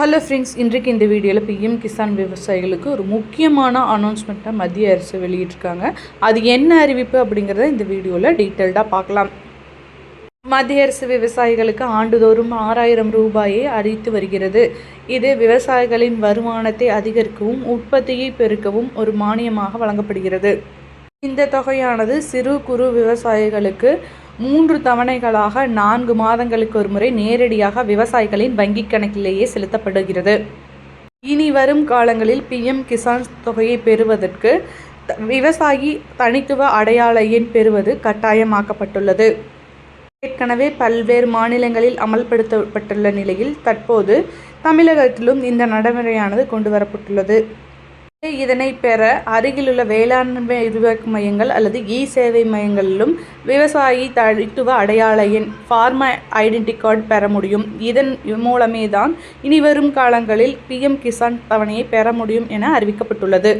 Hello friends இன்றைக்கு இந்த வீடியோவில் பிஎம் கிசான் விவசாயிகளுக்கு ஒரு முக்கியமான அனௌன்ஸ்மெண்ட்டை மத்திய அரசு வெளியிட்டிருக்காங்க. அது என்ன அறிவிப்பு அப்படிங்கிறத இந்த வீடியோவில் டீட்டெயில்டாக பார்க்கலாம். மத்திய அரசு விவசாயிகளுக்கு ஆண்டுதோறும் ஆறாயிரம் ரூபாயை அறிவித்து வருகிறது. இது விவசாயிகளின் வருமானத்தை அதிகரிக்கவும் உற்பத்தியை பெருக்கவும் ஒரு மானியமாக வழங்கப்படுகிறது. இந்த தொகையானது சிறு குறு விவசாயிகளுக்கு மூன்று தவணைகளாக நான்கு மாதங்களுக்கு ஒரு முறை நேரடியாக விவசாயிகளின் வங்கிக் கணக்கிலேயே செலுத்தப்படுகிறது. இனி வரும் காலங்களில் பிஎம் கிசான் தொகையை பெறுவதற்கு த- விவசாயி தனித்துவ அடையாள எண் பெறுவது கட்டாயமாக்கப்பட்டுள்ளது. ஏற்கனவே பல்வேறு மாநிலங்களில் அமல்படுத்தப்பட்டுள்ள நிலையில் தற்போது தமிழகத்திலும் இந்த நடைமுறையானது கொண்டு வரப்பட்டுள்ளது இதனை பெற அருகிலுள்ள வேளாண்மை விரிவாக்க மையங்கள் அல்லது இ சேவை மையங்களிலும் விவசாயி தனித்துவ அடையாள எண் ஃபார்ம ஐடென்டி கார்டு பெற முடியும். இதன் மூலமே தான் இனி வரும் காலங்களில் பிஎம் கிசான் தவணையை பெற முடியும் என அறிவிக்கப்பட்டுள்ளது.